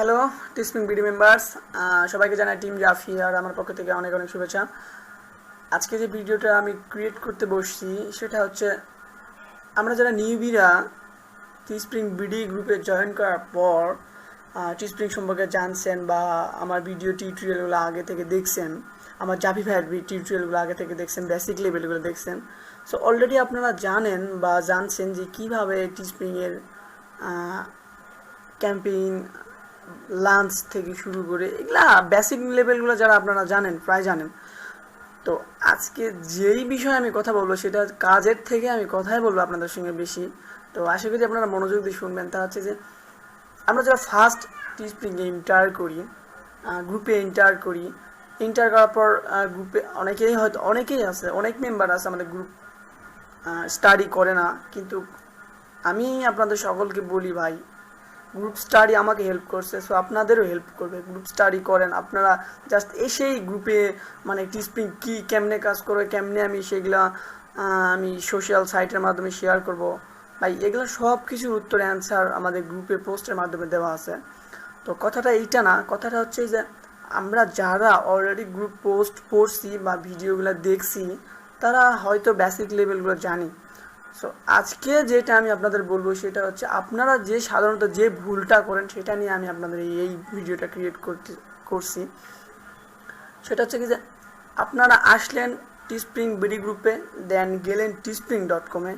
Hello টিসপিং BD members সবাইকে জানাই team জাফি আর আমার পক্ষ থেকে অনেক অনেক শুভেচ্ছা। আজকে যে ভিডিওটা আমি ক্রিয়েট করতে বসছি, সেটা হচ্ছে আমরা যারা নিউবিরা টিস্প্রিং বিডি গ্রুপে জয়েন করার পর টিস্প্রিং সম্পর্কে জানছেন বা আমার ভিডিও টিউটোরিয়ালগুলো আগে থেকে দেখছেন, আমার জাভি ভাইয়ের টিউটোরিয়ালগুলো আগে থেকে দেখছেন বেসিক লেভেলগুলো দেখছেন। সো অলরেডি আপনারা জানেন বা জানছেন যে কীভাবে টিস্প্রিংয়ের ক্যাম্পেইন লাঞ্চ থেকে শুরু করে এগুলা বেসিক লেভেলগুলো যারা আপনারা জানেন, প্রায় জানেন। তো আজকে যেই বিষয়ে আমি কথা বলব সেটা কাজের থেকে আমি কথাই বলব আপনাদের সঙ্গে বেশি। তো আশা করি আপনারা মনোযোগ দিয়ে শুনবেন। তা হচ্ছে যে, আমরা যারা ফার্স্ট টিস্প্রিংয়ে ইন্টার করি গ্রুপে ইন্টার করি ইন্টার করার পর গ্রুপে অনেকেই হয়তো অনেকেই আছে, অনেক মেম্বার আছে আমাদের গ্রুপ স্টাডি করে না। কিন্তু আমি আপনাদের সকলকে বলি ভাই গ্রুপ স্টাডি আমাকে হেল্প করছে সো আপনাদেরও হেল্প করবে। গ্রুপ স্টাডি করেন, আপনারা জাস্ট এসেই গ্রুপে মানে টিস্পিং কী, কেমনে কাজ করবে, কেমনে আমি সেগুলা আমি সোশ্যাল সাইটের মাধ্যমে শেয়ার করব। ভাই, এগুলো সব কিছুর উত্তর অ্যান্সার আমাদের গ্রুপে পোস্টের মাধ্যমে দেওয়া আছে। তো কথাটা এইটা না, কথাটা হচ্ছে যে, আমরা যারা অলরেডি গ্রুপ পোস্ট পড়ছি বা ভিডিওগুলো দেখছি, তারা হয়তো বেসিক লেভেলগুলো জানি। সো আজকে যেটা আমি আপনাদের বলব সেটা হচ্ছে আপনারা যে সাধারণত যে ভুলটা করেন সেটা নিয়ে আমি আপনাদের এই ভিডিওটা ক্রিয়েট করতে, করছি। সেটা হচ্ছে কি যে আপনারা আসলেন টিস্প্রিং বিডি গ্রুপে দেন গেলেন টিস্প্রিং ডট কমে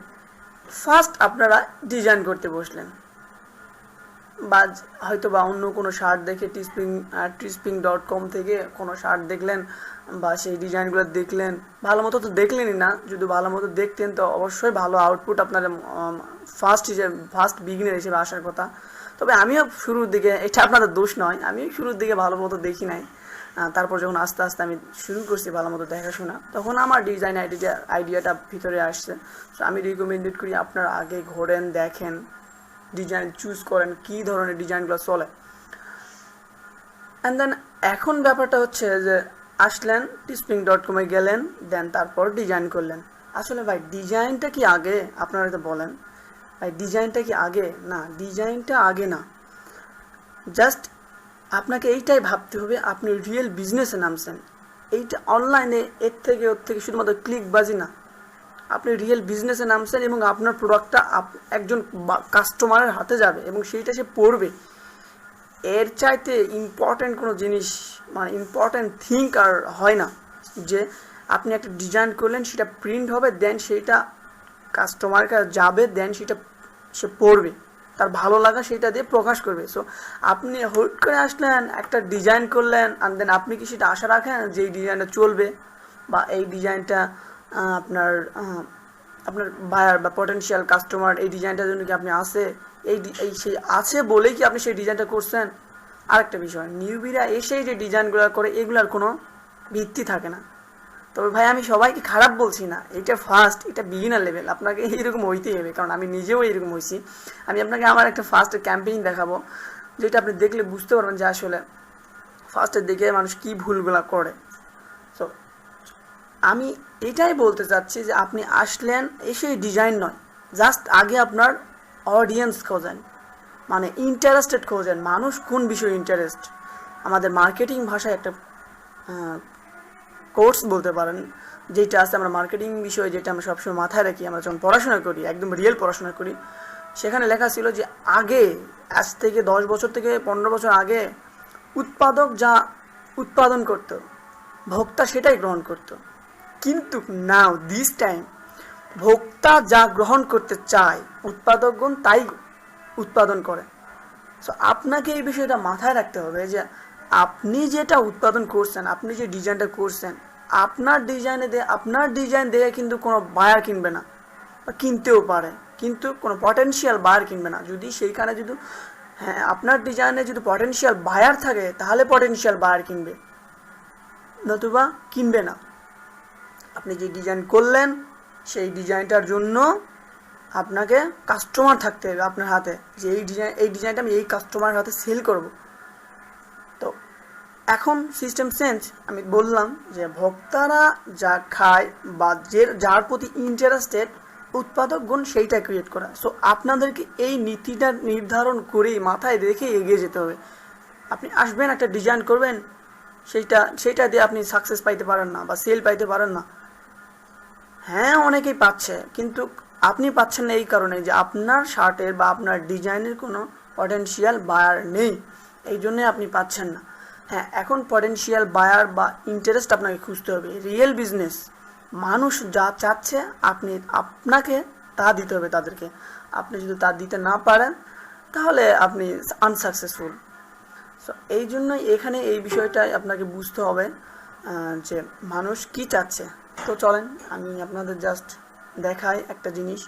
ফার্স্ট আপনারা ডিজাইন করতে বসলেন। বা হয়তো বা অন্য কোনো শার্ট দেখে টিস্পিং টিস্পিং ডট কম থেকে কোনো শার্ট দেখলেন বা সেই ডিজাইনগুলো দেখলেন। ভালো মতো তো দেখলেনই না। যদি ভালো মতো দেখতেন তো অবশ্যই ভালো আউটপুট আপনার ফার্স্ট হিসেবে ফার্স্ট বিগিনার হিসেবে আসার কথা। তবে আমিও শুরুর দিকে, এটা আপনাদের দোষ নয় আমি শুরুর দিকে ভালো মতো দেখি নাই। তারপর যখন আস্তে আস্তে আমি শুরু করছি ভালো মতো দেখাশোনা, তখন আমার ডিজাইন আইডিয়া আইডিয়াটা ভিতরে আসছে। তো আমি রিকমেন্ডেড করি আপনারা আগে ঘোরেন, দেখেন। ডিজাইন চুজ করেন, কি ধরনের ডিজাইনগুলো চলে। অ্যান্ড দেন এখন ব্যাপারটা হচ্ছে যে, আসলেন টিস্পিং ডট কমে গেলেন দেন তারপর ডিজাইন করলেন। আসলে ভাই ডিজাইনটা কি আগে? আপনারা তো বলেন। ভাই ডিজাইনটা কি আগে? না ডিজাইনটা আগে না। জাস্ট আপনাকে এইটাই ভাবতে হবে, আপনি রিয়েল বিজনেসে নামছেন। এইটা অনলাইনে এর থেকে ওর থেকে শুধুমাত্র ক্লিক ক্লিকবাজি না। আপনি রিয়েল বিজনেসে নামছেন এবং আপনার প্রোডাক্টটা একজন কাস্টমারের হাতে যাবে এবং সেইটা সে পড়বে। এর চাইতে ইম্পর্ট্যান্ট কোনো জিনিস মানে ইম্পর্ট্যান্ট থিঙ্ক আর হয় না। যে আপনি একটা ডিজাইন করলেন, সেটা প্রিন্ট হবে দেন সেইটা কাস্টমার কাছে যাবে দেন সেটা সে পড়বে। তার ভালো লাগা সেটা দিয়ে প্রকাশ করবে। সো আপনি হুট করে আসলেন, একটা ডিজাইন করলেন আর দেন আপনি কি সেটা আশা রাখেন যে এই ডিজাইনটা চলবে? বা এই ডিজাইনটা আপনার আপনার বায়ার বা পটেনশিয়াল কাস্টমার এই ডিজাইনটার জন্য কি আপনি আসে এই এই সেই আছে বলেই কি আপনি সেই ডিজাইনটা করছেন? আরেকটা বিষয় নিউবিরা এসেই যে ডিজাইনগুলো করে, এগুলার কোনো ভিত্তি থাকে না। তবে ভাই, আমি সবাইকে খারাপ বলছি না, এটা ফার্স্ট এটা বিগিনার লেভেল আপনাকে এইরকম হইতেই হবে, কারণ আমি নিজেও এইরকম হয়েছি আমি আপনাকে আমার একটা ফার্স্ট ক্যাম্পেইন দেখাবো, যেটা আপনি দেখলে বুঝতে পারবেন যে আসলে ফার্স্টের দিকে মানুষ কী ভুলগুলো করে। সো আমি এটাই বলতে চাচ্ছি যে আপনি আসলেন এসে ডিজাইন নয় জাস্ট আগে আপনার অডিয়েন্স খোঁজেন মানে ইন্টারেস্টেড খোঁজেন, মানুষ কোন বিষয়ে ইন্টারেস্ট আমাদের মার্কেটিং ভাষায় একটা কোর্স বলতে পারেন, যেটা আছে আমরা মার্কেটিং বিষয়ে যেটা আমরা সবসময় মাথায় রাখি, আমরা যখন পড়াশোনা করি, একদম রিয়েল পড়াশোনা করি, সেখানে লেখা ছিল যে আগে, আজ থেকে দশ বছর থেকে পনেরো বছর আগে উৎপাদক যা উৎপাদন করত, ভোক্তা সেটাই গ্রহণ করতো। কিন্তু নাও দিস টাইম ভোক্তা যা গ্রহণ করতে চায়, উৎপাদকগণ তাই উৎপাদন করে। সো আপনাকে এই বিষয়টা মাথায় রাখতে হবে যে, আপনি যেটা উৎপাদন করছেন, আপনি যে ডিজাইনটা করছেন, আপনার ডিজাইনে আপনার ডিজাইন দেখে কিন্তু কোনো বায়ার কিনবে না, বা কিনতেও পারে, কিন্তু কোনো পটেনশিয়াল বায়ার কিনবে না। যদি সেইখানে যদি হ্যাঁ আপনার ডিজাইনে যদি পটেনশিয়াল বায়ার থাকে, তাহলে পটেনশিয়াল বায়ার কিনবে, নতুবা কিনবে না। আপনি যে ডিজাইন করলেন, সেই ডিজাইনটার জন্য আপনাকে কাস্টমার থাকতে হবে আপনার হাতে। যে এই ডিজাইন এই ডিজাইনটা আমি এই কাস্টমারের হাতে সেল করব। তো এখন সিস্টেম চেঞ্জ আমি বললাম যে ভোক্তারা যা খায় বা যে, যার প্রতি ইন্টারেস্টেড উৎপাদকগণ সেইটা ক্রিয়েট করা। সো আপনাদেরকে এই নীতিটা নির্ধারণ করেই মাথায় রেখে এগিয়ে যেতে হবে। আপনি আসবেন, একটা ডিজাইন করবেন, সেইটা সেইটা দিয়ে আপনি সাকসেস পাইতে পারেন না বা সেল পাইতে পারেন না। হ্যাঁ অনেকেই পাচ্ছে। কিন্তু আপনি পাচ্ছেন না এই কারণে যে আপনার শার্টের বা আপনার ডিজাইনের কোনো পটেনশিয়াল বায়ার নেই। এই জন্যে আপনি পাচ্ছেন না। হ্যাঁ এখন পটেনশিয়াল বায়ার বা ইন্টারেস্ট আপনাকে খুঁজতে হবে। রিয়েল বিজনেস মানুষ যা চাচ্ছে আপনি, আপনাকে তা দিতে হবে তাদেরকে। আপনি যদি তা দিতে না পারেন, তাহলে আপনি আনসাকসেসফুল সো এই জন্যই এখানে এই বিষয়টাই আপনাকে বুঝতে হবে যে মানুষ কি চাচ্ছে। তো চলেন, আমি আপনাদের জাস্ট দেখাই একটা জিনিস।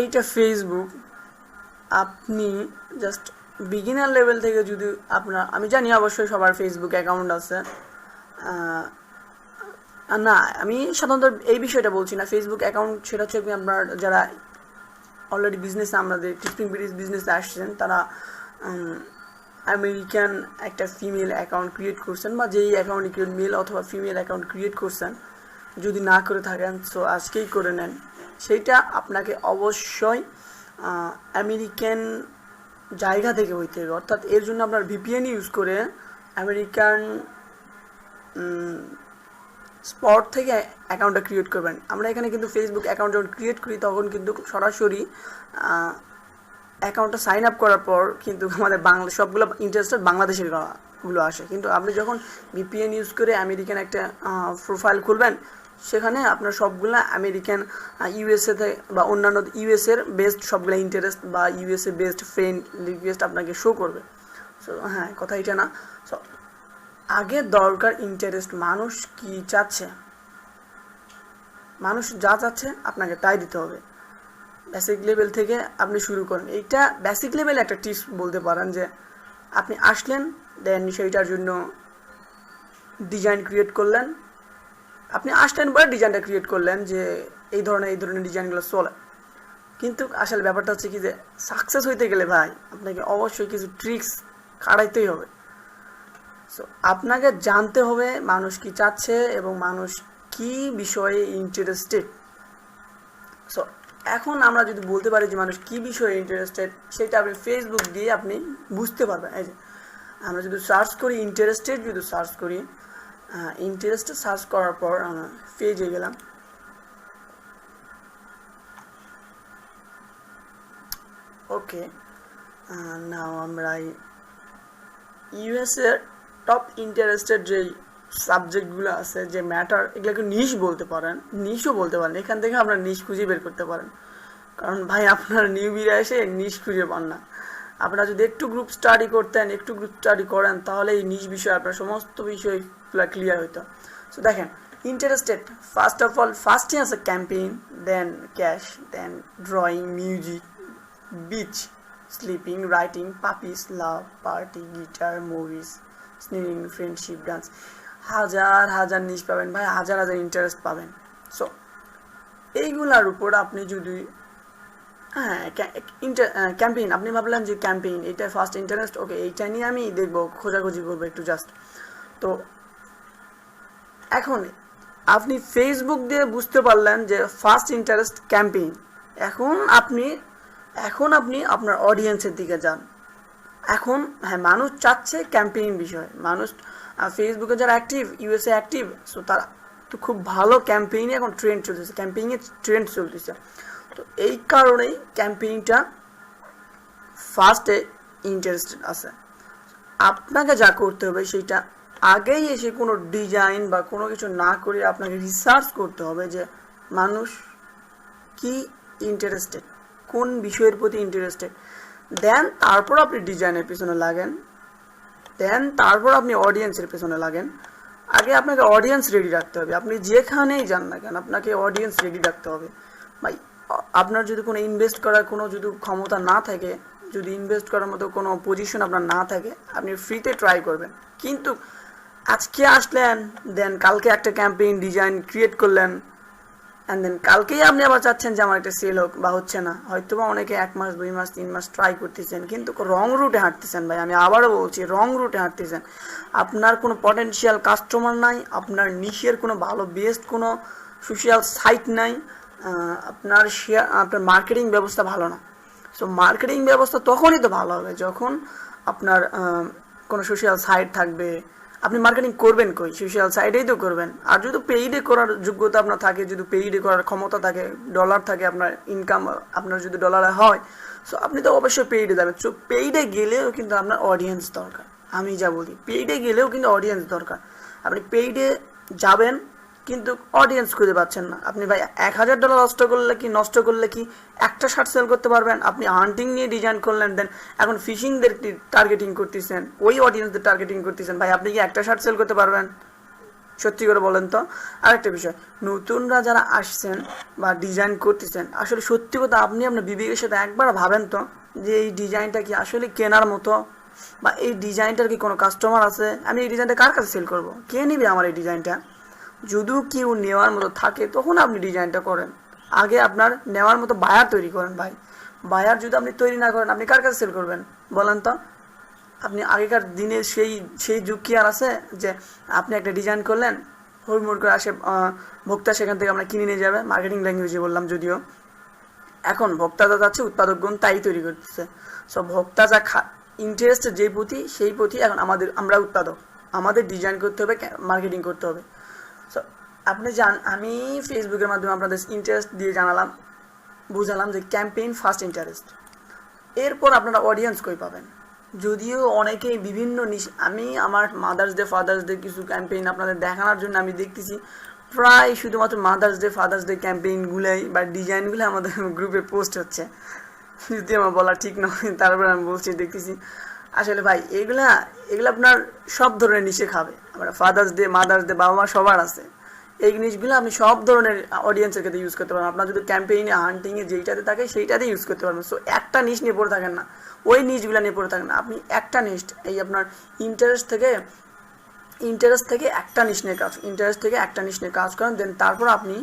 এইটা ফেসবুক আপনি জাস্ট বিগিনার লেভেল থেকে যদি আপনার, আমি জানি অবশ্যই সবার ফেসবুক অ্যাকাউন্ট আছে। না, আমি সাধারণত এই বিষয়টা বলছি না। ফেসবুক অ্যাকাউন্ট সেটা হচ্ছে আপনার যারা অলরেডি বিজনেসে আমাদের টিপিং বিজনেসে আসছেন, তারা আমেরিকান একটা ফিমেল অ্যাকাউন্ট ক্রিয়েট করছেন বা যেই অ্যাকাউন্টে ক্রিয়েট মেল অথবা ফিমেল অ্যাকাউন্ট ক্রিয়েট করছেন, যদি না করে থাকেন সো আজকেই করে নেন। সেইটা আপনাকে অবশ্যই আমেরিকান জায়গা থেকে হইতে হবে। অর্থাৎ এর জন্য আপনার ভিপিএন ইউজ করে আমেরিকান স্পট থেকে অ্যাকাউন্টটা ক্রিয়েট করবেন। আমরা এখানে কিন্তু ফেসবুক অ্যাকাউন্ট যখন ক্রিয়েট করি, তখন কিন্তু সরাসরি অ্যাকাউন্টটা সাইন আপ করার পর কিন্তু আমাদের বাংলা, সবগুলো ইন্টারেস্টেড বাংলাদেশেরগুলো আসে। কিন্তু আপনি যখন ভিপিএন ইউজ করে আমেরিকান একটা প্রোফাইল খুলবেন, সেখানে আপনার সবগুলো আমেরিকান ইউএসএ থেকে বা অন্যান্য ইউএসএর বেস্ট সবগুলো ইন্টারেস্ট বা ইউএসএ বেস্ট ফ্রেন্ড রিকোয়েস্ট আপনাকে শো করবে। সো হ্যাঁ কথা এটা না। সো আগে দরকার ইন্টারেস্ট মানুষ কি চাচ্ছে? মানুষ যা চাচ্ছে আপনাকে তাই দিতে হবে। বেসিক লেভেল থেকে আপনি শুরু করেন। এইটা বেসিক লেভেল একটা টিপস বলতে পারেন যে, আপনি আসলেন দেন সেইটার জন্য ডিজাইন ক্রিয়েট করলেন। আপনি আসলেন পরে ডিজাইনটা ক্রিয়েট করলেন যে, এই ধরনের এই ধরনের ডিজাইনগুলো চলে। কিন্তু আসলে ব্যাপারটা হচ্ছে কি যে সাকসেস হইতে গেলে ভাই, আপনাকে অবশ্যই কিছু ট্রিক্স খাড়াইতেই হবে। সো আপনাকে জানতে হবে মানুষ কি চাচ্ছে এবং মানুষ কি বিষয়ে ইন্টারেস্টেড সো এখন আমরা যদি বলতে পারি যে মানুষ কি বিষয়ে ইন্টারেস্টেড সেটা আপনি ফেসবুক দিয়ে আপনি বুঝতে পারবেন। এই যে, আমরা যদি সার্চ করি ইন্টারেস্টেড যদি সার্চ করি ইন্টারেস্টেড সার্চ করার পর আমরা পেজে গেলাম। ওকে নাও আমরা ইউএস এর টপ ইন্টারেস্টেড যেই সাবজেক্টগুলো আছে যে ম্যাটার এগুলোকে নিশ বলতে পারেন নিশও বলতে পারেন, এখান থেকে আপনার নিশ খুঁজে বের করতে পারেন। কারণ ভাই, আপনার নিউবিরা এসে নিশ খুঁজে পান না। আপনারা যদি একটু গ্রুপ স্টাডি করতেন, একটু গ্রুপ স্টাডি করেন, তাহলে এই নিশ বিষয়ে আপনার সমস্ত বিষয়গুলো ক্লিয়ার হইতো। সো দেখেন ইন্টারেস্টেড ফার্স্ট অফ অল ফার্স্টে আছে campaign then cash then drawing music beach sleeping writing puppies love party guitar movies স্নিং friendship dance হাজার হাজার নিশ পাবেন ভাই, হাজার হাজার ইন্টারেস্ট পাবেন। সো এইগুলার উপর আপনি যদি হ্যাঁ ক্যাম্পেইন আপনি ভাবলেন যে ক্যাম্পেইন এটা ফার্স্ট ইন্টারেস্ট ওকে এইটা নিয়ে আমি দেখব, খোঁজাখুঁজি করব একটু জাস্ট তো, এখন আপনি ফেসবুক দিয়ে বুঝতে পারলেন যে ফার্স্ট ইন্টারেস্ট ক্যাম্পেইন এখন আপনি এখন আপনি আপনার অডিয়েন্সের দিকে যান। এখন হ্যাঁ মানুষ চাচ্ছে ক্যাম্পেইন বিষয়। মানুষ ফেসবুকে যারা অ্যাক্টিভ ইউএসএ অ্যাক্টিভ সো তারা তো খুব ভালো ক্যাম্পেইনে এখন ট্রেন্ড চলতেছে। ক্যাম্পেইনের ট্রেন্ড চলতেছে। তো এই কারণেই ক্যাম্পেইনটা ফার্স্টে ইন্টারেস্টেড আছে। আপনাকে যা করতে হবে সেটা আগেই এসে কোনো ডিজাইন বা কোনো কিছু না করে আপনাকে রিসার্চ করতে হবে যে মানুষ কি ইন্টারেস্টেড কোন বিষয়ের প্রতি ইন্টারেস্টেড দেন তারপর আপনি ডিজাইনের পিছনে লাগেন। দেন তারপর আপনি অডিয়েন্সের পেছনে লাগেন। আগে আপনাকে অডিয়েন্স রেডি রাখতে হবে। আপনি যেখানেই যান না কেন, আপনাকে অডিয়েন্স রেডি রাখতে হবে। ভাই, আপনার যদি কোনো ইনভেস্ট করার কোনো যদি ক্ষমতা না থাকে, যদি ইনভেস্ট করার মতো কোনো পজিশন আপনার না থাকে, আপনি ফ্রিতে ট্রাই করবেন। কিন্তু আজকে আসলেন দেন কালকে একটা ক্যাম্পেইন ডিজাইন ক্রিয়েট করলেন। অ্যান্ড দেন কালকেই আপনি আবার চাচ্ছেন যে আমার একটা সেল হোক, বা হচ্ছে না। হয়তো বা অনেকে এক মাস, দুই মাস, তিন মাস ট্রাই করতেছেন, কিন্তু রং রুটে হাঁটতেছেন ভাই। আমি আবারও বলছি রং রুটে হাঁটতেছেন। আপনার কোনো পটেনশিয়াল কাস্টমার নাই, আপনার নিশের কোনো ভালো বেস্ট কোনো সোশ্যাল সাইট নাই আপনার শেয়ার আপনার মার্কেটিং ব্যবস্থা ভালো না। সো মার্কেটিং ব্যবস্থা তখনই তো ভালো হবে, যখন আপনার কোনো সোশ্যাল সাইট থাকবে আপনি মার্কেটিং করবেন কই? সোশ্যাল সাইডেই তো করবেন। আর যদি পেইডে করার যোগ্যতা আপনার থাকে, যদি পেইডে করার ক্ষমতা থাকে ডলার থাকে আপনার ইনকাম আপনার যদি ডলারে হয় সো আপনি তো অবশ্যই পেইডে যাবেন। সো পেইডে গেলেও কিন্তু আপনার অডিয়েন্স দরকার। আমি যা বলি পেইডে গেলেও কিন্তু অডিয়েন্স দরকার। আপনি পেইডে যাবেন কিন্তু অডিয়েন্স খুঁজে পাচ্ছেন না। আপনি ভাই এক হাজার ডলার নষ্ট করলে কি, নষ্ট করলে কি একটা শার্ট সেল করতে পারবেন? আপনি হান্টিং নিয়ে ডিজাইন করলেন দেন এখন ফিশিংদের টার্গেটিং করতেছেন। ওই অডিয়েন্সদের টার্গেটিং করতেছেন। ভাই আপনি কি একটা শার্ট সেল করতে পারবেন? সত্যি করে বলেন তো। আরেকটা বিষয়, নতুনরা যারা আসছেন বা ডিজাইন করতেছেন, আসলে সত্যি কথা আপনি আপনার বিবেকের সাথে একবার ভাবেন তো যে এই ডিজাইনটা কি আসলে কেনার মতো? বা এই ডিজাইনটার কি কোনো কাস্টমার আছে? আমি এই ডিজাইনটা কার কাছে সেল করব? কে নিবে আমার এই ডিজাইনটা যদিও কেউ নেওয়ার মতো থাকে, তখন আপনি ডিজাইনটা করেন। আগে আপনার নেওয়ার মতো বায়ার তৈরি করেন ভাই। বায়ার যদি আপনি তৈরি না করেন, আপনি কার কাছে সেল করবেন? বলেন তো। আপনি আগেকার দিনে সেই সেই যুগ কি আর আছে? যে আপনি একটা ডিজাইন করলেন হুড়মুড় করে আসে ভোক্তা সেখান থেকে আমরা কিনে নিয়ে যাবে মার্কেটিং ল্যাঙ্গুয়েজে বললাম যদিও। এখন ভোক্তা যা যাচ্ছে উৎপাদকগণ তাই তৈরি করতেছে। সো ভোক্তা যা খা ইন্টারেস্ট যেই প্রতি সেই প্রতি এখন আমাদের, আমরা উৎপাদক। আমাদের ডিজাইন করতে হবে মার্কেটিং করতে হবে। আপনি জান আমি ফেসবুকের মাধ্যমে আপনাদের ইন্টারেস্ট দিয়ে জানালাম, বুঝালাম যে ক্যাম্পেইন ফার্স্ট ইন্টারেস্ট এরপর আপনারা অডিয়েন্স কই পাবেন? যদিও অনেকেই বিভিন্ন আমি আমার মাদার্স ডে ফাদার্স ডে কিছু ক্যাম্পেইন আপনাদের দেখানোর জন্য আমি দেখতেছি। প্রায় শুধুমাত্র মাদার্স ডে ফাদার্স ডে ক্যাম্পেইনগুলাই বা ডিজাইনগুলো আমাদের গ্রুপে পোস্ট হচ্ছে। যদি আমার বলা ঠিক নয় তারপরে আমি বলছি, দেখতেছি। আসলে ভাই, এগুলা, এগুলো আপনার সব ধরনের নিচে খাবে। আমরা ফাদার্স ডে মাদার্স ডে বাবা মা সবার আছে। এই জিনিসগুলো আপনি সব ধরনের অডিয়েন্সের ক্ষেত্রে ইউজ করতে পারবেন আপনার যদি ক্যাম্পেইনে হান্টিংয়ে যেইটাতে থাকে সেইটাতে ইউজ করতে পারবেন। সো একটা নিশ নিয়ে পড়ে থাকেন না। ওই নিচগুলো নিয়ে পড়ে থাকেন না। আপনি একটা নিস্ট এই আপনার ইন্টারেস্ট থেকে ইন্টারেস্ট থেকে একটা নিশ নিয়ে কাজ ইন্টারেস্ট থেকে একটা নিশ নিয়ে কাজ করেন। দেন তারপর আপনি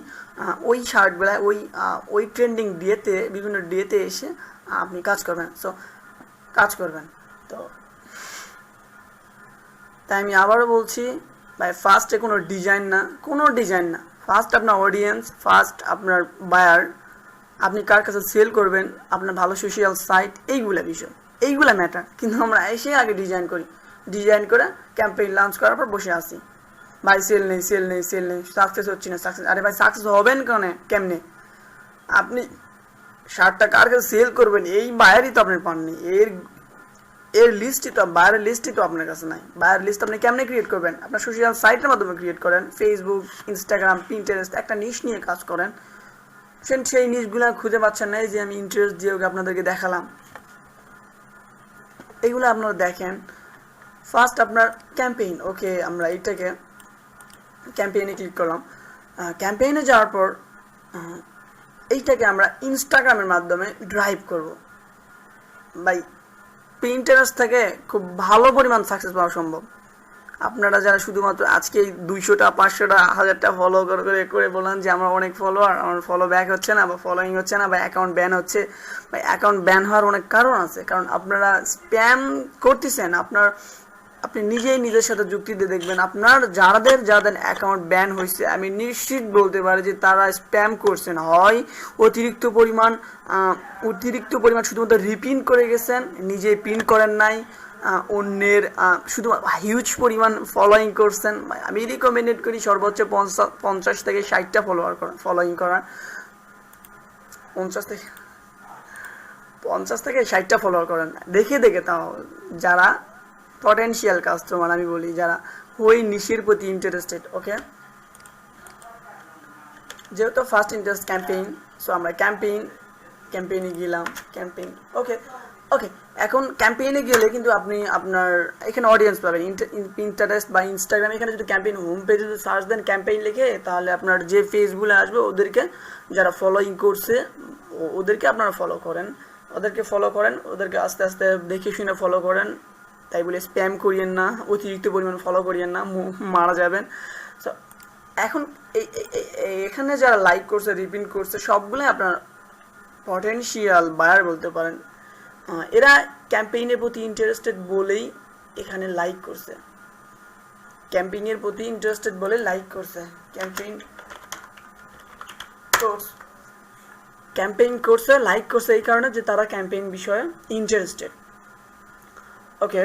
ওই শার্টগুলায় ওই ওই ট্রেন্ডিং ডেতে বিভিন্ন ডেতে এসে আপনি কাজ করবেন। সো কাজ করবেন। তো। তাই আমি আবারও বলছি, ভাই ফার্স্টে কোনো ডিজাইন না, কোনো ডিজাইন না। ফার্স্ট আপনার অডিয়েন্স ফার্স্ট আপনার বায়ার আপনি কার কাছে সেল করবেন, আপনার ভালো সোশ্যাল সাইট এইগুলা বিষয়। এইগুলা ম্যাটার কিন্তু আমরা এসে আগে ডিজাইন করি। ডিজাইন করে ক্যাম্পেইন লঞ্চ করার পর বসে আসি ভাই সেল নেই সেল নেই সেল নেই। সাকসেস হচ্ছে না সাকসেস আরে ভাই সাকসেস হবেন কেন? কেমনে? আপনি শার্টটা কার কাছে সেল করবেন? এই বায়ারই তো আপনি পাননি। এর এর লিস্টই তো বাইরের লিস্টই তো আপনার কাছে নাই। বাইরের লিস্ট আপনি কেমনে ক্রিয়েট করবেন? আপনার সোশ্যাল সাইটের মাধ্যমে ক্রিয়েট করেন ফেসবুক ইনস্টাগ্রাম পিন্টারেস্ট একটা নিশ নিয়ে কাজ করেন। সেই নিশগুলো খুঁজে পাচ্ছেন না যে আমি ইন্টারেস্ট দিয়ে ওকে আপনাদেরকে দেখালাম। এগুলো আপনারা দেখেন। ফার্স্ট আপনার ক্যাম্পেইন ওকে, আমরা এইটাকে ক্যাম্পেইনে ক্লিক করলাম। ক্যাম্পেইনে যাওয়ার পর এইটাকে আমরা ইনস্টাগ্রামের মাধ্যমে ড্রাইভ করব। বাই প্রিন্টারেস্ট থেকে খুব ভালো পরিমাণ সাকসেস পাওয়া সম্ভব। আপনারা যারা শুধুমাত্র আজকে দুইশোটা, পাঁচশোটা, হাজারটা ফলো করে করে করে বলেন যে আমার অনেক ফলোয়ার আমার ফলো ব্যাক হচ্ছে না বা ফলোয়িং হচ্ছে না বা অ্যাকাউন্ট ব্যান হচ্ছে, বা অ্যাকাউন্ট ব্যান হওয়ার অনেক কারণ আছে। কারণ আপনারা স্প্যাম করতেছেন, আপনার আপনি নিজেই নিজের সাথে যুক্তি দিয়ে দেখবেন, আপনার যাদের যাদের অ্যাকাউন্ট ব্যান হয়েছে, আমি নিশ্চিত বলতে পারি যে তারা স্প্যাম করছেন। হয় অতিরিক্ত পরিমাণ অতিরিক্ত পরিমাণ শুধুমাত্র রিপিন করে গেছেন, নিজে পিন করেন নাই অন্যের শুধু হিউজ পরিমাণ ফলোয়িং করছেন। আমি রিকমেন্ডেড করি সর্বোচ্চ পঞ্চাশ পঞ্চাশ থেকে ষাটটা ফলোয়ার করা ফলোয়িং করার। পঞ্চাশ থেকে পঞ্চাশ থেকে ষাটটা ফলোয়ার করেন। দেখে দেখে তাও যারা পটেনশিয়াল কাস্টমার আমি বলি, যারা ওই নিশির প্রতি ইন্টারেস্টেড ওকে যেহেতু ফার্স্ট ইন্টারেস্ট ক্যাম্পেইন সো আমরা ক্যাম্পেইন ক্যাম্পেইনে গেলাম ক্যাম্পেইন ওকে ওকে এখন ক্যাম্পেইনে গেলে কিন্তু আপনি আপনার, এখানে অডিয়েন্স পাবেন। ইন্টারেস্ট বা ইনস্টাগ্রাম এখানে যদি ক্যাম্পেইন হোম পেজে যদি সার্চ দেন ক্যাম্পেইন লিখে, তাহলে আপনার যে ফেসগুলো আসবে, ওদেরকে যারা ফলোইং করছে ওদেরকে আপনারা ফলো করেন। ওদেরকে ফলো করেন, ওদেরকে আস্তে আস্তে দেখে শুনে ফলো করেন। তাই বলে স্প্যাম করিয়েন না, অতিরিক্ত পরিমাণ ফলো করিয়েন না মারা যাবেন। তো এখন এখানে যারা লাইক করছে রিপিন করছে, সবগুলোই আপনার পটেনশিয়াল বায়ার বলতে পারেন। এরা ক্যাম্পেইনের প্রতি ইন্টারেস্টেড বলেই এখানে লাইক করছে। ক্যাম্পেইনের প্রতি ইন্টারেস্টেড বলে লাইক করছে। ক্যাম্পেইন ক্যাম্পেইন করছে লাইক করছে এই কারণে যে তারা ক্যাম্পেইন বিষয়ে ইন্টারেস্টেড ওকে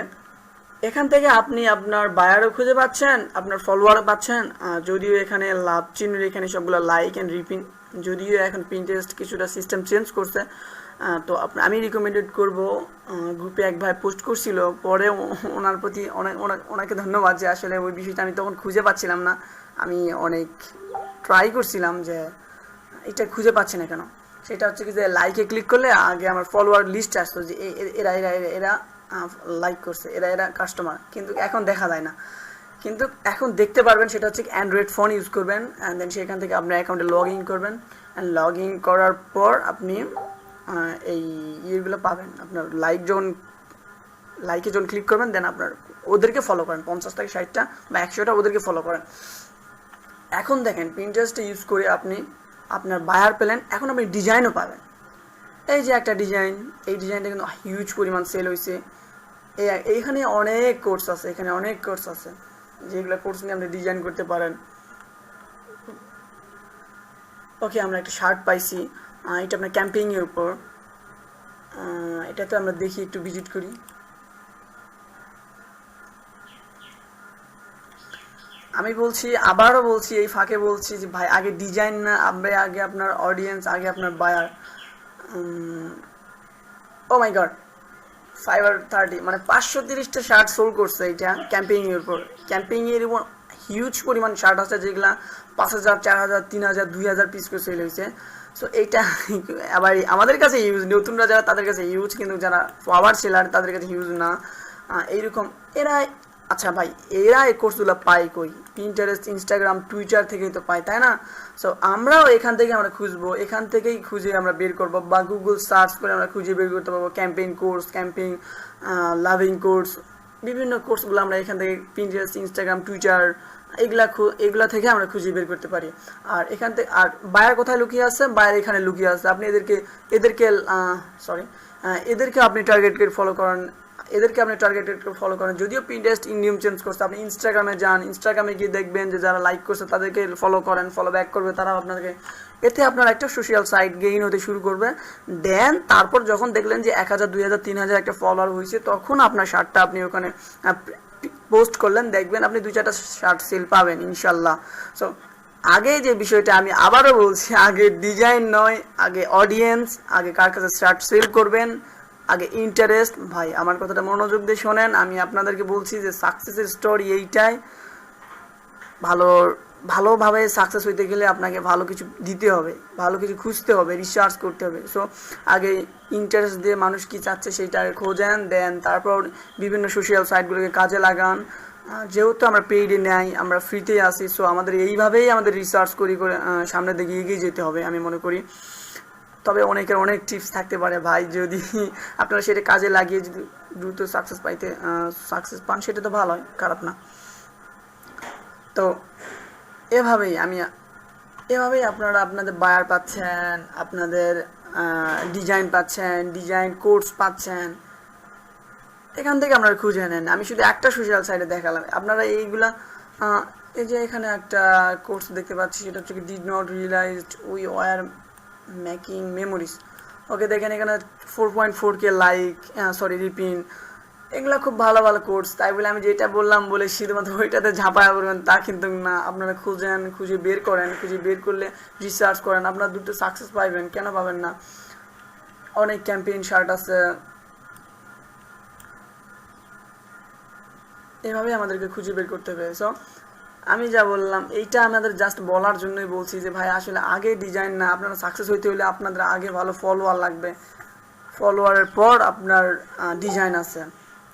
এখান থেকে আপনি আপনার বায়ারও খুঁজে পাচ্ছেন, আপনার ফলোয়ারও পাচ্ছেন যদিও এখানে লাভ চিহ্নের এখানে সবগুলো লাইক অ্যান্ড রিপিন যদিও এখন প্রিন্টারেস্ট কিছুটা সিস্টেম চেঞ্জ করছে তো আমি রিকমেন্ডেড করব গ্রুপে এক ভাই পোস্ট করছিল, পরে ওনার প্রতি অনেক ওনা- ওনাকে ধন্যবাদ যে আসলে ওই বিষয়টা আমি তখন খুঁজে পাচ্ছিলাম না। আমি অনেক ট্রাই করছিলাম যে এটা খুঁজে পাচ্ছি না কেন? সেটা হচ্ছে কি যে লাইকে ক্লিক করলে আগে আমার ফলোয়ার লিস্ট আসতো যে এরা এরা এরা লাইক করছে। এরা এরা কাস্টমার কিন্তু এখন দেখা যায় না। কিন্তু এখন দেখতে পারবেন, সেটা হচ্ছে অ্যান্ড্রয়েড ফোন ইউজ করবেন অ্যান্ড দেন সেখান থেকে আপনার অ্যাকাউন্টে লগ ইন করবেন। অ্যান্ড লগ ইন করার পর আপনি এই ইয়েগুলো পাবেন। আপনার লাইক যখন লাইকে যখন ক্লিক করবেন দেন আপনার ওদেরকে ফলো করেন। পঞ্চাশ থেকে ষাটটা বা একশোটা ওদেরকে ফলো করেন। এখন দেখেন প্রিন্টারেস্টে ইউজ করে আপনি আপনার বায়ার পেলেন, এখন আপনি ডিজাইনও পাবেন। এই যে একটা ডিজাইন এই ডিজাইনটা কিন্তু হিউজ পরিমাণ সেল হয়েছে এইখানে অনেক কোর্স আছে এখানে অনেক কোর্স আছে। যেগুলো কোর্স নিয়ে আপনি ডিজাইন করতে পারেন। ওকে আমরা একটা শার্ট পাইছি। এটা আপনার ক্যাম্পিংয়ের উপর। আহ, এটাতে আমরা দেখি একটু ভিজিট করি। আমি বলছি আবারও বলছি এই ফাঁকে বলছি যে ভাই আগে ডিজাইন না আমরা আগে আপনার অডিয়েন্স আগে আপনার buyer oh my god five thirty মানে পাঁচশো তিরিশটা শার্ট সোল করছে এটা ক্যাম্পিংয়ের উপর ক্যাম্পিংয়ের উপর হিউজ পরিমাণ শার্ট আছে যেগুলা পাঁচ হাজার, চার হাজার, তিন হাজার, দুই হাজার পিস করে সেল হয়েছে। সো এইটা আবার আমাদের কাছে ইউজ নতুনরা যারা তাদের কাছে ইউজ কিন্তু যারা পাওয়ার সেলার তাদের কাছে ইউজ না। এইরকম। এরা আচ্ছা ভাই, এরা এই কোর্সগুলো পায় কই? পিন্টারেস্ট ইনস্টাগ্রাম টুইটার থেকেই তো পাই তাই না? সো আমরাও এখান থেকে আমরা খুঁজবো। এখান থেকেই খুঁজে আমরা বের করব বা গুগল সার্চ করে আমরা খুঁজে বের করতে পারব। Campaign course campaign loving course বিভিন্ন কোর্সগুলো আমরা এখান থেকে পিন্টারেস্ট ইনস্টাগ্রাম টুইটার এগুলা এগুলা থেকে আমরা খুঁজে বের করতে পারি। আর এখান থেকে, আর বায়ার কোথায় লুকিয়ে আছে? বায়ার এখানে লুকিয়ে আছে। আপনি এদেরকে এদেরকে সরি এদেরকে আপনি টার্গেটকে ফলো করেন। এদেরকে আপনি টার্গেটেড ফলো করেন। যদিও পিন্টারেস্ট ইন্ডিয়াম চেঞ্জ করছে, আপনি ইনস্টাগ্রামে যান ইনস্টাগ্রামে গিয়ে দেখবেন যে যারা লাইক করছে তাদেরকে ফলো করেন ফলো ব্যাক করবে তারা আপনাকে এতে আপনার একটা সোশ্যাল সাইট গেইন হতে শুরু করবে। দেন তারপর যখন দেখলেন যে এক হাজার, দুই হাজার, তিন হাজার একটা ফলোয়ার হয়েছে, তখন আপনার শার্টটা আপনি ওখানে পোস্ট করলেন, দেখবেন আপনি দুই চারটা শার্ট সেল পাবেন, ইনশাল্লাহ। সো আগে যে বিষয়টা আমি আবারও বলছি, আগে ডিজাইন নয়, আগে অডিয়েন্স আগে কার কাছে শার্ট সেল করবেন আগে ইন্টারেস্ট ভাই, আমার কথাটা মনোযোগ দিয়ে শোনেন, আমি আপনাদেরকে বলছি যে সাকসেসের স্টোরি এইটাই। ভালো, ভালোভাবে সাকসেস হইতে গেলে আপনাকে ভালো কিছু দিতে হবে, ভালো কিছু খুঁজতে হবে রিসার্চ করতে হবে। সো আগে ইন্টারেস্ট দিয়ে মানুষ কি চাচ্ছে সেইটা খোঁজেন দেন তারপর বিভিন্ন সোশ্যাল সাইটগুলোকে কাজে লাগান। যেহেতু আমরা পেইডে নেই, আমরা ফ্রিতে আসি সো আমাদের এইভাবেই আমাদের রিসার্চ করি করে সামনের দিকে এগিয়ে যেতে হবে, আমি মনে করি। তবে অনেকের অনেক টিপস থাকতে পারে ভাই, যদি আপনারা সেটা কাজে লাগিয়ে যদি দ্রুত সাকসেস পাইতে সাকসেস পান, সেটা তো ভালো হয় খারাপ না। তো এভাবেই আমি, এভাবেই আপনারা আপনাদের বায়ার পাচ্ছেন, আপনাদের ডিজাইন পাচ্ছেন ডিজাইন কোর্স পাচ্ছেন, এখান থেকে আপনারা খুঁজে নেন। আমি শুধু একটা সোশ্যাল সাইটে দেখালাম। আপনারা এইগুলা এই যে এখানে একটা কোর্স দেখতে পাচ্ছি, সেটা হচ্ছে did not realised we were making memories okay দেখেন এখানে ফোর পয়েন্ট ফোর কে লাইক সরি রিপিন এগুলো খুব ভালো ভালো কোর্স তাই বলে আমি যেটা বললাম বলে শুধুমাত্র ওইটাতে ঝাঁপায়া পড়বেন, তা কিন্তু না। আপনারা খুঁজেন, খুঁজে বের করেন। খুঁজে বের করলে রিসার্চ করেন। আপনারা দুটো সাকসেস পাইবেন, কেন পাবেন না? অনেক ক্যাম্পেইন শার্ট আছে। এভাবে আমাদেরকে খুঁজে বের করতে হবে। সো আমি যা বললাম, এইটা আমাদের জাস্ট বলার জন্যই বলছি যে, ভাই, আসলে আগে ডিজাইন না, আপনারা সাকসেস হইতে হলে আপনাদের আগে ভালো ফলোয়ার লাগবে। ফলোয়ারের পর আপনার ডিজাইন আছে।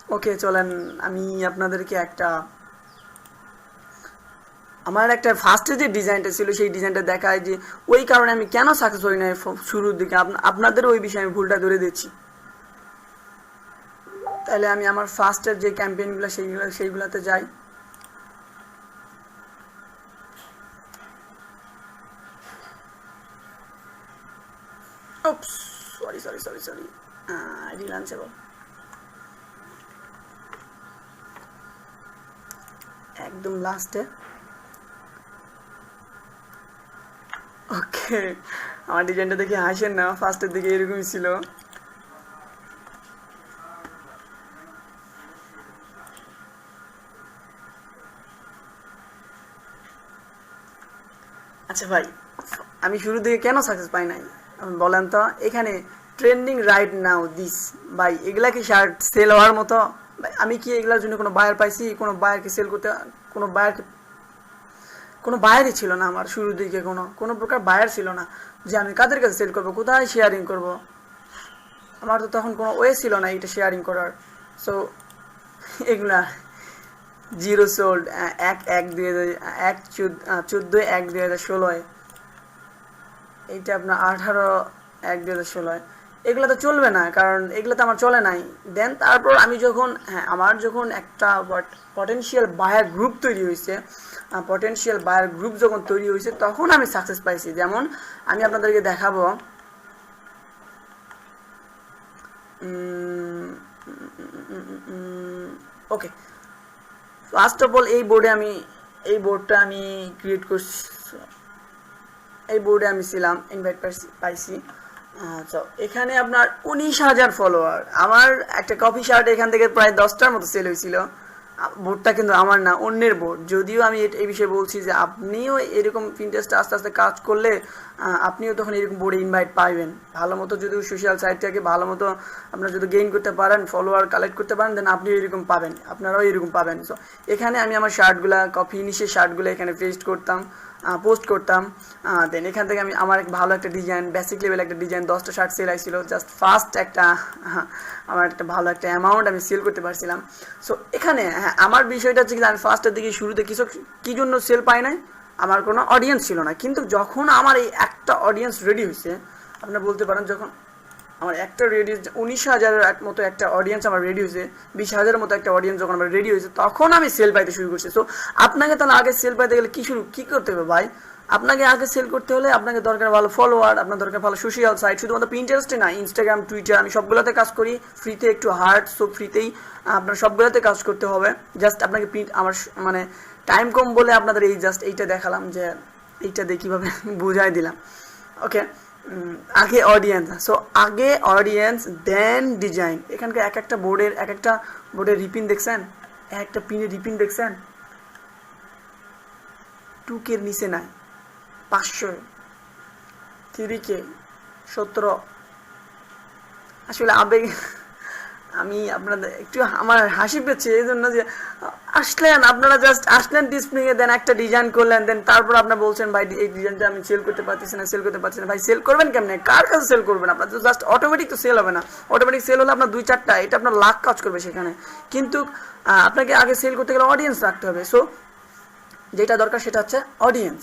ওকে চলেন, আমি আপনাদেরকে একটা, আমার একটা ফার্স্টে যে ডিজাইনটা ছিল, সেই ডিজাইনটা দেখায় যে, ওই কারণে আমি কেন সাকসেস হই নাই শুরুর দিকে? আপনা- আপনাদের ওই বিষয়ে আমি ভুলটা ধরে দিচ্ছি। তাহলে আমি আমার ফার্স্টের যে ক্যাম্পেইনগুলো সেইগুলো সেইগুলোতে যাই। Sorry, sorry, sorry, sorry. Uh, I একদম লাস্টে ওকে আমার ডিজাইনটা দেখে হাসেন না ফার্স্টের দিকে এরকমই ছিল। আচ্ছা ভাই আমি শুরু থেকে কেন সাকসেস পাই নাই? বলেন তো, এখানে ট্রেন্ডিং রাইট নাও দিস ভাই এগুলা কি শার্ট সেল হওয়ার মতো আমি কি এগুলার জন্য কোনো বায়ার পাইছি? কোনো বায়ারকে সেল করতে, কোনো বায়ারকে কোনো বায়ারই ছিল না আমার শুরুর দিকে কোনো কোনো প্রকার বায়ার ছিল না যে আমি কাদের কাছে সেল করব, কোথায় শেয়ারিং করব? আমার তো তখন কোনো ওয়ে ছিল না এটা শেয়ারিং করার। সো এগুলা জিরো সোল্ড এক এক, দুই হাজার, এক, চোদ্দ এক, দুই হাজার ষোলোয়। এইটা আপনার আঠারো এক হাজার ষোলোয় এগুলো তো চলবে না, কারণ এগুলো তো আমার চলে নাই। দেন তারপর আমি যখন হ্যাঁ আমার যখন একটা পটেনশিয়াল বায়ার গ্রুপ তৈরি হয়েছে পটেনশিয়াল বায়ার গ্রুপ যখন তৈরি হয়েছে তখন আমি সাকসেস পাইছি। যেমন আমি আপনাদেরকে দেখাবো ওকে ফার্স্ট অফ অল এই বোর্ডে আমি, এই বোর্ডটা আমি ক্রিয়েট করছি এই বোর্ডে আমি ছিলাম ইনভাইট পাইছি আচ্ছা এখানে আপনার উনিশ হাজার ফলোয়ার আমার একটা কফি শার্ট এখান থেকে প্রায় দশটার মতো সেল হয়েছিল। বোর্ডটা কিন্তু আমার না, অন্যের বোর্ড যদিও আমি এই বিষয়ে বলছি যে আপনিও এরকম প্রিন্টারেস্টে আস্তে আস্তে কাজ করলে আপনিও তখন এরকম বোর্ডে ইনভাইট পাইবেন। ভালো মতো যদি সোশ্যাল সাইটটাকে ভালো মতো আপনারা যদি গেইন করতে পারেন ফলোয়ার কালেক্ট করতে পারেন দেন আপনিও এরকম পাবেন। আপনারাও এরকম পাবেন। সো এখানে আমি আমার শার্টগুলা কফি নিশে শার্টগুলো এখানে পেস্ট করতাম। পোস্ট করতাম। দেন এখান থেকে আমি আমার ভালো একটা ডিজাইন বেসিক লেভেল একটা ডিজাইন দশটা শার্ট সেল আসছিল জাস্ট ফার্স্ট একটা আমার একটা ভালো একটা অ্যামাউন্ট আমি সেল করতে পারছিলাম। সো এখানে হ্যাঁ আমার বিষয়টা হচ্ছে কি, আমি ফার্স্টের দিকে শুরুতে কিছু, কী জন্য সেল পাই নাই? আমার কোনো অডিয়েন্স ছিল না। কিন্তু যখন আমার এই একটা অডিয়েন্স রেডি হয়েছে আপনারা বলতে পারেন যখন আমার একটা রেডি উনিশ হাজারের মতো একটা অডিয়েন্স আমার রেডি হয়েছে, বিশ হাজারের মতো একটা অডিয়েন্স যখন আমার রেডি হয়েছে, তখন আমি সেল পাইতে শুরু করছি। সো আপনাকে তাহলে আগে সেল পাইতে গেলে কি শুরু, কি করতে হবে ভাই? আপনাকে আগে সেল করতে হলে আপনাকে দরকার ভালো ফলোয়ার আপনার দরকার ভালো সোশ্যাল সাইট শুধুমাত্র পিন্টারেস্টে না ইনস্টাগ্রাম টুইটার আমি সবগুলোতে কাজ করি ফ্রিতে একটু হার্ড সো ফ্রিতেই আপনার সবগুলোতে কাজ করতে হবে। জাস্ট আপনাকে প্রিন্ট আমার মানে টাইম কম বলে আপনাদের এই জাস্ট এইটা দেখালাম যে, এইটা দিয়ে কীভাবে বুঝাই দিলাম। ওকে আগে অডিয়েন্স সো আগে অডিয়েন্স দেন ডিজাইন এখানকার এক একটা বোর্ডের এক একটা বোর্ডের রিপিন দেখছেন? এক একটা পিনের রিপিন দেখছেন? টু কের নিচে নাই। পাঁচশো থ্রি কে সতেরো। আসলে আবেগ আমি আপনাদের একটু আমার হাসি পেয়েছে, এই জন্য যে, আসলেন, আপনারা জাস্ট আসলেন ডিসপ্লে দেন, একটা ডিজাইন করলেন দেন তারপর আপনার বলছেন, ভাই, এই ডিজাইনটা আমি সেল করতে পারতেছি না সেল করতে পারছি না। ভাই সেল করবেন কেমনে? কার কাছে সেল করবেন? আপনার তো জাস্ট অটোমেটিক তো সেল হবে না। অটোমেটিক সেল হলে আপনার দুই চারটা, এটা আপনার লাখ কাজ করবে সেখানে। কিন্তু আপনাকে আগে সেল করতে গেলে অডিয়েন্স রাখতে হবে। সো যেটা দরকার সেটা হচ্ছে অডিয়েন্স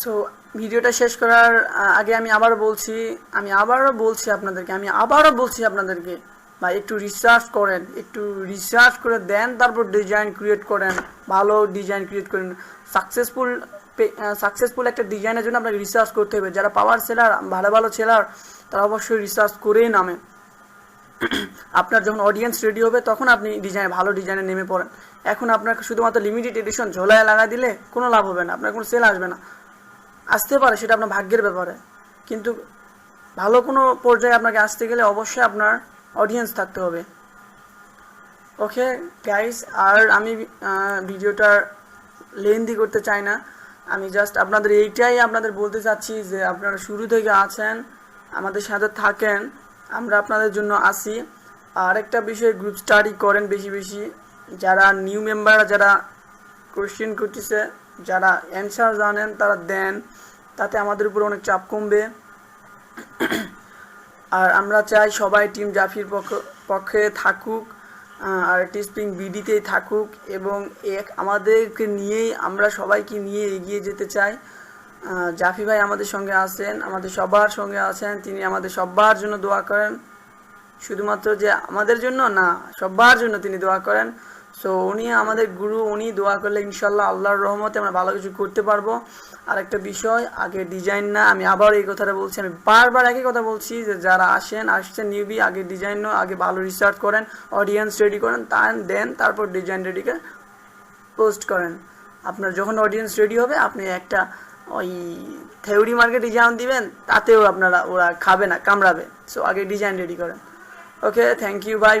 সো ভিডিওটা শেষ করার আগে আমি আবারও বলছি, আমি আবারও বলছি আপনাদেরকে, আমি আবারও বলছি আপনাদেরকে বা একটু রিসার্চ করেন, একটু রিসার্চ করে দেন, তারপর ডিজাইন ক্রিয়েট করেন, ভালো ডিজাইন ক্রিয়েট করেন। সাকসেসফুল সাকসেসফুল একটা ডিজাইনের জন্য আপনাকে রিসার্চ করতে হবে। যারা পাওয়ার সেলার ভালো ভালো সেলার তারা অবশ্যই রিসার্চ করেই নামে। আপনার যখন অডিয়েন্স রেডি হবে, তখন আপনি ডিজাইন ভালো ডিজাইনে নেমে পড়েন। এখন আপনার শুধুমাত্র লিমিটেড এডিশন ঝোলায় লাগা দিলে কোনো লাভ হবে না, আপনার কোনো সেল আসবে না। আসতে পারে, সেটা আপনার ভাগ্যের ব্যাপারে। কিন্তু ভালো কোনো পর্যায়ে আপনাকে আসতে গেলে অবশ্যই আপনার অডিয়েন্স থাকতে হবে। ওকে গাইস আর আমি ভিডিওটার লেন্দি করতে চাই না। আমি জাস্ট আপনাদের এইটাই আপনাদের বলতে চাচ্ছি যে আপনারা শুরু থেকে আছেন, আমাদের সাথে থাকেন, আমরা আপনাদের জন্য আসি। আর একটা বিষয়ে গ্রুপ স্টাডি করেন বেশি বেশি। যারা নিউ মেম্বার যারা কোশ্চেন করতেছে যারা অ্যান্সার জানেন, তারা দেন। তাতে আমাদের উপর অনেক চাপ কমবে। আর আমরা চাই সবাই টিম জাফির পক্ষ, পক্ষে থাকুক আর টিস্পিং বিডিতেই থাকুক এবং এক, আমাদেরকে নিয়েই, আমরা সবাইকে নিয়ে এগিয়ে যেতে চাই। জাফি ভাই আমাদের সঙ্গে আছেন, আমাদের সবার সঙ্গে আছেন, তিনি আমাদের সবার জন্য দোয়া করেন। শুধুমাত্র যে আমাদের জন্য না, সবার জন্য তিনি দোয়া করেন। সো উনি আমাদের গুরু, উনি দোয়া করলে ইনশাল্লাহ আল্লাহর রহমতে আমরা ভালো কিছু করতে পারব। আর একটা বিষয়, আগে ডিজাইন না, আমি আবার এই কথাটা বলছি, আমি বারবার একই কথা বলছি যে যারা আসেন, আসছেন নিউবি আগে ডিজাইন আগে ভালো রিসার্চ করেন অডিয়েন্স রেডি করেন, তার, দেন তারপর ডিজাইন রেডিকে পোস্ট করেন। আপনার যখন অডিয়েন্স রেডি হবে, আপনি একটা ওই থিওরি মার্কেট ডিজাইন দিবেন, তাতেও আপনারা, ওরা খাবে না, কামড়াবে। সো আগে ডিজাইন রেডি করেন। ওকে থ্যাংক ইউ ভাই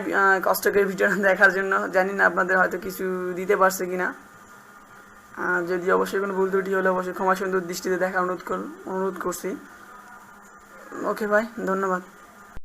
কষ্ট করে ভিডিওটা দেখার জন্য। জানি না আপনাদের হয়তো কিছু দিতে পারছে কিনা। যদি অবশ্যই কোনো ভুল ত্রুটি হলে অবশ্যই ক্ষমা সুন্দর দৃষ্টিতে দেখা অনুরোধ কর অনুরোধ করছি। ওকে ভাই ধন্যবাদ।